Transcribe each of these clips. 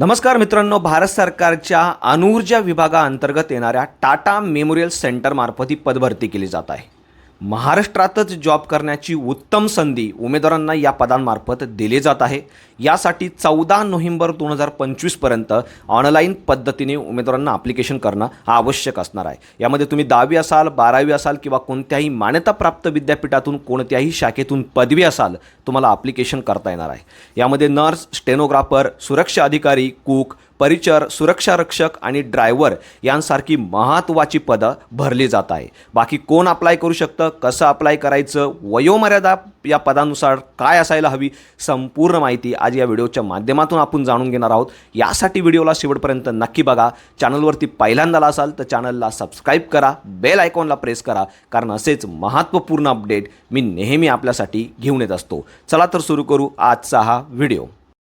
नमस्कार मित्रांनो भारत सरकारच्या अणुऊर्जा विभागाअंतर्गत येणाऱ्या टाटा मेमोरियल सेंटरमार्फत ही पदभरती केली जात आहे. महाराष्ट्रातच जॉब करण्याची उत्तम संधी उमेदवारांना या पदांमार्फत दिली जात आहे. यासाठी चौदा नोव्हेंबर दोन हजार पंचवीसपर्यंत ऑनलाईन पद्धतीने उमेदवारांना अप्लिकेशन करणं आवश्यक असणार आहे. यामध्ये तुम्ही दहावी असाल बारावी असाल किंवा कोणत्याही मान्यताप्राप्त विद्यापीठातून कोणत्याही शाखेतून पदवी असाल तुम्हाला अप्लिकेशन करता येणार आहे. यामध्ये नर्स स्टेनोग्राफर सुरक्षा अधिकारी कुक परिचर सुरक्षारक्षक आणि ड्रायव्हर यांसारखी महत्त्वाची पदं भरली जात आहे. बाकी कोण अप्लाय करू शकतं कसं अप्लाय करायचं वयोमर्यादा या पदानुसार काय असायला हवी संपूर्ण माहिती आज या व्हिडिओच्या माध्यमातून आपण जाणून घेणार आहोत. यासाठी व्हिडिओला शेवटपर्यंत नक्की बघा. चॅनलवरती पहिल्यांदाला असाल तर चॅनलला सबस्क्राईब करा. बेल आयकॉनला प्रेस करा. कारण असेच महत्त्वपूर्ण अपडेट मी नेहमी आपल्यासाठी घेऊन येत असतो. चला तर सुरू करू आजचा हा व्हिडिओ.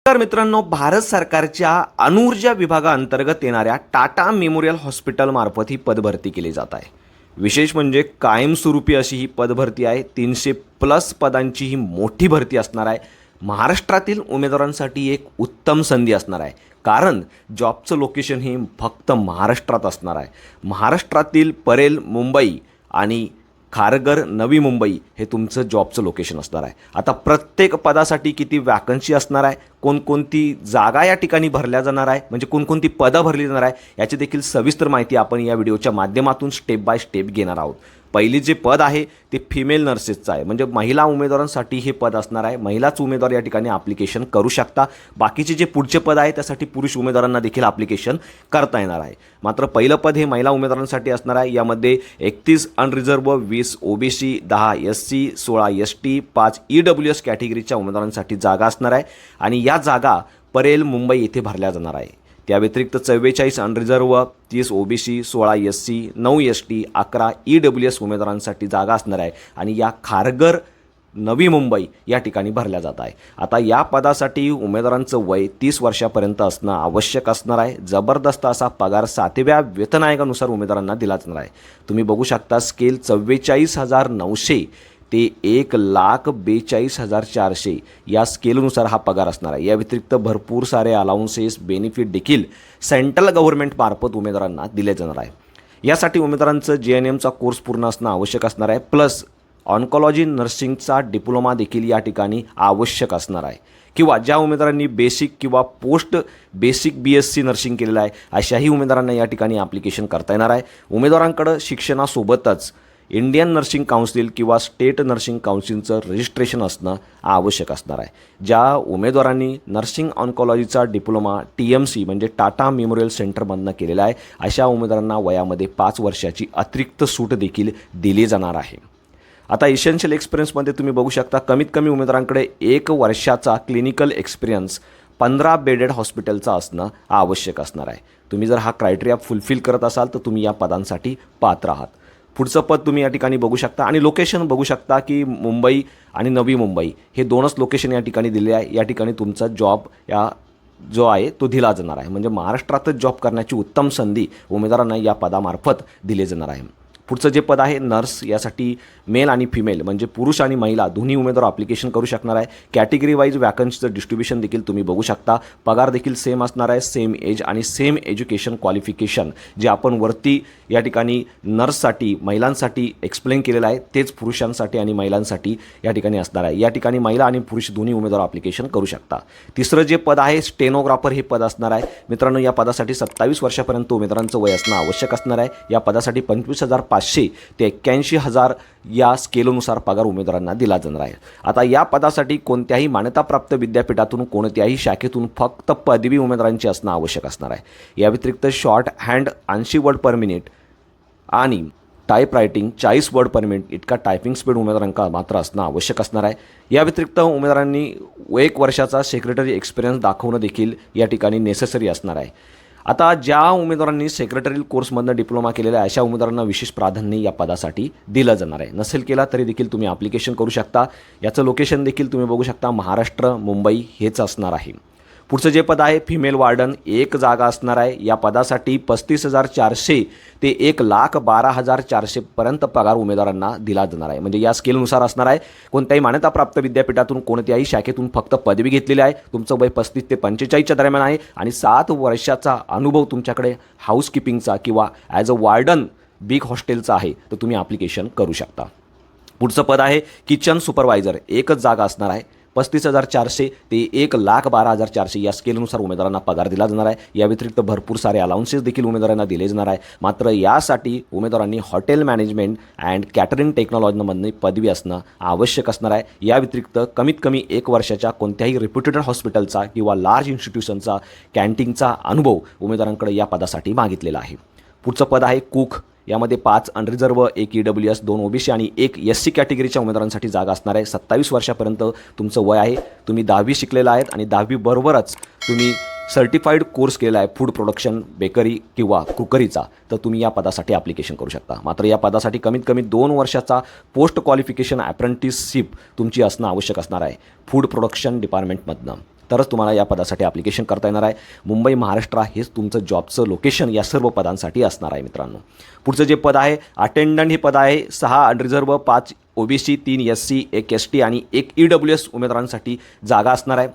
तर मित्रांनो भारत सरकारच्या अणुऊर्जा विभागाअंतर्गत येणाऱ्या टाटा मेमोरियल हॉस्पिटलमार्फत ही पदभरती केली जात आहे. विशेष म्हणजे कायमस्वरूपी अशी ही पदभरती आहे. तीनशे प्लस पदांची ही मोठी भरती असणार आहे. महाराष्ट्रातील उमेदवारांसाठी एक उत्तम संधी असणार आहे. कारण जॉबचं लोकेशन हे फक्त महाराष्ट्रात असणार आहे. महाराष्ट्रातील परेल मुंबई आणि खारघर नवी मुंबई हे तुमचं जॉबचं लोकेशन असणार आहे. आता प्रत्येक पदासाठी किती वॅकन्सी असणार आहे कोणकोणती जागा या ठिकाणी भरल्या जाणार आहे म्हणजे कोणकोणती पदं भरली जाणार आहे याची देखील सविस्तर माहिती आपण या व्हिडिओच्या माध्यमातून स्टेप बाय स्टेप घेणार आहोत. पहिली जे पद आहे ते फिमेल नर्सेसचं आहे. म्हणजे महिला उमेदवारांसाठी हे पद असणार आहे. महिलाच उमेदवार या ठिकाणी ॲप्लिकेशन करू शकता. बाकीचे जे पुढचे पद आहे त्यासाठी पुरुष उमेदवारांना देखील ॲप्लिकेशन करता येणार आहे. मात्र पहिलं पद हे महिला उमेदवारांसाठी असणार आहे. यामध्ये एकतीस अनरिझर्व वीस ओबीसी दहा एस सी सोळा एस टी पाच ई डब्ल्यू एस कॅटेगरीच्या उमेदवारांसाठी जागा असणार आहे. आणि या जागा परेल मुंबई येथे भरल्या जाणार आहे. त्या व्यतिरिक्त चव्वेचाळीस अनरिझर्व तीस ओबीसी सोळा एस सी नऊ एस टी अकरा ई डब्ल्यू एस उमेदवारांसाठी जागा असणार आहे. आणि या खारघर नवी मुंबई या ठिकाणी भरल्या जात आहे. आता या पदासाठी उमेदवारांचं वय तीस वर्षापर्यंत असणं आवश्यक असणार आहे. जबरदस्त असा पगार सातव्या वेतन आयोगानुसार उमेदवारांना दिला जाणार आहे. तुम्ही बघू शकता स्केल चव्वेचाळीस हजार नऊशे ते एक लाख बेचाळीस हजार चारशे या स्केलनुसार हा पगार असणार आहे. या व्यतिरिक्त भरपूर सारे अलाउन्सेस बेनिफिट देखील सेंट्रल गव्हर्नमेंटमार्फत उमेदवारांना दिले जाणार आहे. यासाठी उमेदवारांचं जे एन एमचा कोर्स पूर्ण असणं आवश्यक असणार आहे. प्लस ऑन्कॉलॉजी नर्सिंगचा डिप्लोमा देखील या ठिकाणी आवश्यक असणार आहे. किंवा ज्या उमेदवारांनी बेसिक किंवा post basic B S C nursing केलेलं आहे अशाही उमेदवारांना या ठिकाणी ॲप्लिकेशन करता येणार आहे. उमेदवारांकडं शिक्षणासोबतच इंडियन नर्सिंग काउन्सिल किंवा स्टेट नर्सिंग काउन्सिलचं रजिस्ट्रेशन असणं आवश्यक असणार आहे. ज्या उमेदवारांनी नर्सिंग ऑन्कॉलॉजीचा डिप्लोमा टी एम सी म्हणजे टाटा मेमोरियल सेंटरमधनं केलेला आहे अशा उमेदवारांना वयामध्ये पाच वर्षाची अतिरिक्त सूट देखील दिली जाणार आहे. आता इसेन्शियल एक्सपिरियन्समध्ये तुम्ही बघू शकता कमीत कमी उमेदवारांकडे एक वर्षाचा क्लिनिकल एक्सपिरियन्स पंधरा बेडेड हॉस्पिटलचा असणं आवश्यक असणार आहे. तुम्ही जर हा क्रायटेरिया फुलफिल करत असाल तर तुम्ही या पदांसाठी पात्र आहात. पुढचं पद तुम्ही या ठिकाणी बघू शकता आणि लोकेशन बघू शकता की मुंबई आणि नवी मुंबई. हे दोनच लोकेशन या ठिकाणी दिले आहे. या ठिकाणी तुमचा जॉब या जो आहे तो दिला जाणार आहे. म्हणजे महाराष्ट्रातच जॉब करण्याची उत्तम संधी उमेदवारांना या पदामार्फत दिली जाणार आहे. पुढचं जे पद आहे नर्स यासाठी मेल आणि फिमेल म्हणजे पुरुष आणि महिला दोन्ही उमेदवार अप्लिकेशन करू शकणार आहे. कॅटेगरी वाईज वॅकन्सीचं डिस्ट्रीब्युशन देखील तुम्ही बघू शकता. पगार देखील सेम असणार आहे सेम एज आणि सेम एज्युकेशन क्वालिफिकेशन जे आपण वरती या ठिकाणी नर्ससाठी महिलांसाठी एक्सप्लेन केलेलं आहे. तेच पुरुषांसाठी आणि महिलांसाठी या ठिकाणी असणार आहे. या ठिकाणी महिला आणि पुरुष दोन्ही उमेदवार अप्लिकेशन करू शकता. तिसरं जे पद आहे स्टेनोग्राफर हे पद असणार आहे. मित्रांनो या पदासाठी सत्तावीस वर्षापर्यंत उमेदवारांचं वय असणं आवश्यक असणार आहे. या पदासाठी पंचवीस हजार पाचशे ते एक्क्याऐंशी हजार या स्केलनुसार पगार उमेदवारांना दिला जाणार आहे. आता या पदासाठी कोणत्याही मान्यताप्राप्त विद्यापीठातून कोणत्याही शाखेतून फक्त पदवी उमेदवारांची असणं आवश्यक असणार आहे. या व्यतिरिक्त शॉर्ट हँड ऐंशी वर्ड पर मिनिट आणि टाईप रायटिंग चाळीस वर्ड पर मिनिट इतका टायपिंग स्पीड उमेदवारांका मात्र असणं आवश्यक असणार आहे. या व्यतिरिक्त उमेदवारांनी एक वर्षाचा सेक्रेटरी एक्सपिरियन्स दाखवणं देखील या ठिकाणी नेसेसरी असणार आहे. आता ज्या उमेदवारांनी सेक्रेटरी कोर्समधनं डिप्लोमा केलेला आहे अशा उमेदवारांना विशेष प्राधान्य या पदासाठी दिलं जाणार आहे. नसेल केला तरी देखील तुम्ही ॲप्लिकेशन करू शकता. याचं लोकेशन देखील तुम्ही बघू शकता. महाराष्ट्र मुंबई हेच असणार आहे. पुढचं जे पद आहे फिमेल वार्डन एक जागा असणार आहे. या पदासाठी पस्तीस हजार चारशे ते एक लाख बारा हजार चारशेपर्यंत पगार उमेदवारांना दिला जाणार आहे. म्हणजे या स्केलनुसार असणार आहे. कोणत्याही मान्यताप्राप्त विद्यापीठातून कोणत्याही शाखेतून फक्त पदवी घेतलेली आहे. तुमचं वय पस्तीस ते पंचेचाळीसच्या दरम्यान आहे. आणि सात वर्षाचा अनुभव तुमच्याकडे हाऊसकीपिंगचा किंवा ॲज अ वार्डन बिग हॉस्टेलचा आहे. तर तुम्ही ॲप्लिकेशन करू शकता. पुढचं पद आहे किचन सुपरवायझर एकच जागा असणार आहे. पस्तीस हजार चारशे ते एक लाख बारा हजार चारशे या स्केलनुसार उमेदवारांना पगार दिला जाणार आहे. या व्यतिरिक्त भरपूर सारे अलाउन्सेस देखील उमेदवारांना दिले जाणार आहे. मात्र यासाठी उमेदवारांनी हॉटेल मॅनेजमेंट अँड कॅटरिंग टेक्नॉलॉजीमधून पदवी असणं आवश्यक असणार आहे. या व्यतिरिक्त कमीत कमी एक वर्षाच्या कोणत्याही रिप्युटेड हॉस्पिटलचा किंवा लार्ज इन्स्टिट्यूशनचा कॅन्टीनचा अनुभव उमेदवारांकडे या पदासाठी मागितलेला आहे. पुढचं पद आहे कुक यामध्ये पाच अनरिझर्व एक ई डब्ल्यू एस दोन ओबीसी आणि एक एस सी कॅटेगरीच्या उमेदवारांसाठी जागा असणार आहे. सत्तावीस वर्षापर्यंत तुमचं वय आहे. तुम्ही दहावी शिकलेला आहेत आणि दहावीबरोबरच तुम्ही सर्टिफाईड कोर्स केला आहे. फूड प्रोडक्शन बेकरी किंवा कुकरीचा तर तुम्ही या पदासाठी ॲप्लिकेशन करू शकता. मात्र या पदासाठी कमीत कमी दोन वर्षाचा पोस्ट क्वालिफिकेशन ॲप्रेंटिसशिप तुमची असणं आवश्यक असणार आहे. फूड प्रोडक्शन डिपार्टमेंटमधनं तरच तुम्हाला या पदासाठी ॲप्लिकेशन करता येणार आहे. मुंबई महाराष्ट्र हेच तुमचं जॉबचं लोकेशन या सर्व पदांसाठी असणार आहे मित्रांनो. पुढचं जे पद आहे अटेंडंट हे पद आहे. सहा अनरिझर्व पाच ओबीसी तीन एस सी एक एस टी आणि एक ई डब्ल्यू एस उमेदवारांसाठी जागा असणार आहे.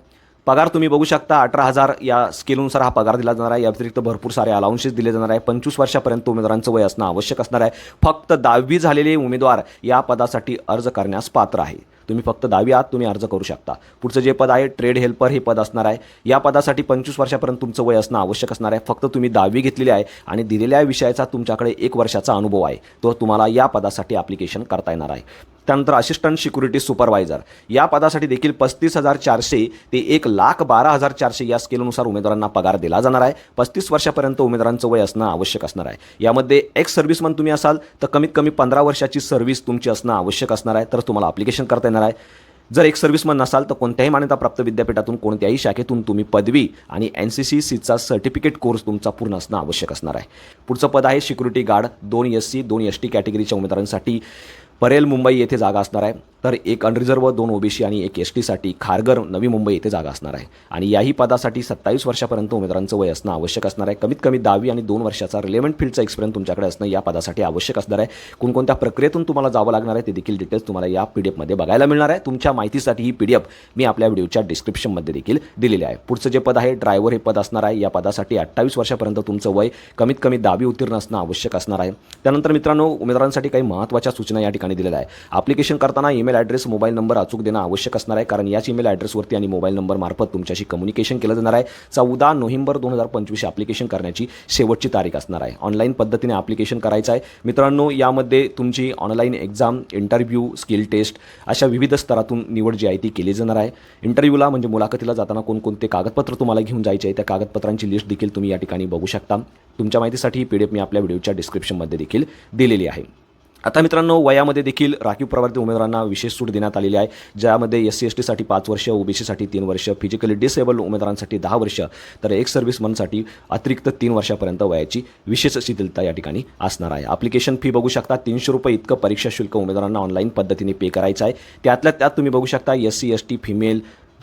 पगार तुम्ही बघू शकता अठरा हजार या स्केलनुसार हा पगार दिला जाणार आहे. या व्यतिरिक्त भरपूर सारे अलाउन्सेस दिले जाणार आहे. पंचवीस वर्षापर्यंत उमेदवारांचं वय असणं आवश्यक असणार आहे. फक्त दहावी झालेले उमेदवार या पदासाठी अर्ज करण्यास पात्र आहे. तुम्ही फक्त दहावी आहात तुम्ही अर्ज करू शकता. पुढचं जे पद आहे ट्रेड हेल्पर हे पद असणार आहे. या पदासाठी पंचवीस वर्षापर्यंत तुमचं वय असणं आवश्यक असणार आहे. फक्त तुम्ही दहावी घेतलेली आहे आणि दिलेल्या विषयाचा तुमच्याकडे एक वर्षाचा अनुभव आहे. तो तुम्हाला या पदासाठी ॲप्लिकेशन करता येणार आहे. त्यानंतर असिस्टंट सिक्युरिटी सुपरवायझर या पदासाठी देखील पस्तीस हजार चारशे ते एक लाख बारा हजार चारशे या स्केलनुसार उमेदवारांना पगार दिला जाणार आहे. पस्तीस वर्षापर्यंत उमेदवारांचं वय असणं आवश्यक असणार आहे. यामध्ये एक्स सर्व्हिसमन तुम्ही असाल तर कमीत कमी पंधरा वर्षाची सर्व्हिस तुमची असणं आवश्यक असणार आहे. तर तुम्हाला अप्लिकेशन करता येणार आहे. जर एक सर्व्हिसमन नसाल तर कोणत्याही मान्यताप्राप्त विद्यापीठातून कोणत्याही शाखेतून तुम्ही पदवी आणि एन सी सी सीचा सर्टिफिकेट कोर्स तुमचा पूर्ण असणं आवश्यक असणार आहे. पुढचं पद आहे सिक्युरिटी गार्ड दोन एस सी दोन एस टी कॅटेगरीच्या उमेदवारांसाठी परेल मुंबई येथे जागा असणार आहे. तर एक अनरिझर्व दोन ओबीसी आणि एक एस टीसाठी खारघर नवी मुंबई येथे जागा असणार आहे. आणि याही पदासाठी सत्तावीस वर्षापर्यंत उमेदवारांचं वय असणं आवश्यक असणार आहे. कमीत कमी दहावी आणि दोन वर्षाचा रिलेव्हंट फील्डचा एक्सपिरियन्स तुमच्याकडे असणं या पदासाठी आवश्यक असणार आहे. कोणकोणत्या प्रक्रियेतून तुम्हाला जावं लागणार आहे ते देखील डिटेल्स तुम्हाला या पी डी एफमध्ये बघायला मिळणार आहे. तुमच्या माहितीसाठी ही पी डी एफ मी आपल्या व्हिडिओच्या डिस्क्रिप्शनमध्ये देखील दिलेली आहे. पुढचं जे पद आहे ड्रायव्हर हे पद असणार आहे. या पदासाठी अठ्ठावीस वर्षापर्यंत तुमचं वय कमीत कमी दहावी उत्तीर्ण असणं आवश्यक असणार आहे. त्यानंतर मित्रांनो उमेदवारांसाठी काही महत्त्वाच्या सूचना या ठिकाणी दिलेल्या आहे. ॲप्लिकेशन करताना ईमेल ॲड्रेस मोबाईल नंबर अचूक देणं आवश्यक असणार आहे कारण याच ईमेल ॲड्रेसवरती आणि मोबाईल नंबरमार्फत तुमच्याशी कम्युनिकेशन केलं जाणार आहे. चौदा नोव्हेंबर दोन हजार पंचवीस ॲप्लिकेशन करण्याची शेवटची तारीख असणार आहे. ऑनलाईन पद्धतीने ॲप्लिकेशन करायचं आहे. मित्रांनो यामध्ये तुमची online exam interview skill test अशा विविध स्तरातून निवड जी आहे ती केली जाणार आहे. इंटरव्ह्यूला म्हणजे मुलाखतीला जाताना कोणकोणते कागदपत्र तुम्हाला घेऊन जायचे आहे त्या कागदपत्रांची लिस्ट देखील तुम्ही या ठिकाणी बघू शकता. तुमच्या माहितीसाठी पी डी एफ मी आपल्या व्हिडिओच्या डिस्क्रिप्शनमध्ये देखील दिलेली आहे. आता मित्रांनो वयामध्ये देखील राखीव प्रवर्ती उमेदवारांना विशेष सूट देण्यात आलेली आहे ज्यामध्ये एस सी एस टीसाठी पाच वर्ष ओबीसीसाठी तीन वर्ष फिजिकली डिसेबल उमेदवारांसाठी दहा वर्ष तर एक सर्व्हिसमनसाठी अतिरिक्त तीन वर्षापर्यंत वयाची विशेष शिथिलता या ठिकाणी असणार आहे. ॲप्लिकेशन फी बघू शकता तीनशे रुपये इतकं परीक्षा शुल्क उमेदवारांना ऑनलाईन पद्धतीने पे करायचं आहे. त्यातल्या त्यात तुम्ही बघू शकता S C S T female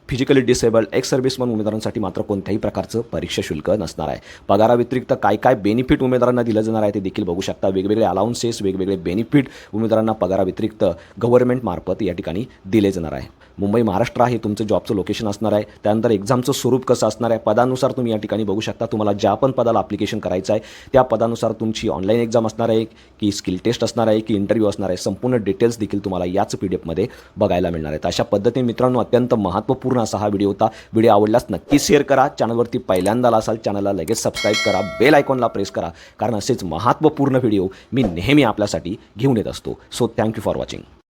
physically disable ex serviceman उमेदवारांसाठी मात्र कोणत्याही प्रकारचं परीक्षा शुल्क नसणार आहे. पगाराव्यतिरिक्त काय काय बेनिफिट उमेदवारांना दिलं जाणार आहे ते देखील बघू शकता. वेगवेगळे अलाउन्सेस वेगवेगळे बेनिफिट उमेदवारांना पगाराव्यतिरिक्त गव्हर्नमेंट या ठिकाणी दिले जाणार आहे. मुंबई महाराष्ट्र हे तुमचं जॉबचं लोकेशन असणार आहे. त्यानंतर एक्झामचं स्वरूप कसं असणार आहे? पदानुसार तुम्ही या ठिकाणी बघू शकता. तुम्हाला ज्या पण पदाला अप्लिकेशन करायचं आहे त्या पदानुसार तुमची ऑनलाईन एक्झाम असणार आहे की स्किल टेस्ट असणार आहे की इंटरव्ह्यू असणार आहे. संपूर्ण डिटेल्स देखील तुम्हाला याच पी डी एफमध्ये बघायला मिळणार आहेत. अशा पद्धतीने मित्रांनो अत्यंत महत्त्वपूर्ण असा हा व्हिडिओ होता व्हिडिओ आवडल्यास नक्की शेअर करा. चॅनलवरती पहिल्यांदा असाल चॅनलला लगेच सबस्क्राईब करा. बेल आयकॉनला प्रेस करा. कारण असेच महत्त्वपूर्ण व्हिडिओ मी नेहमी आपल्यासाठी घेऊन येत असतो. So thank you for watching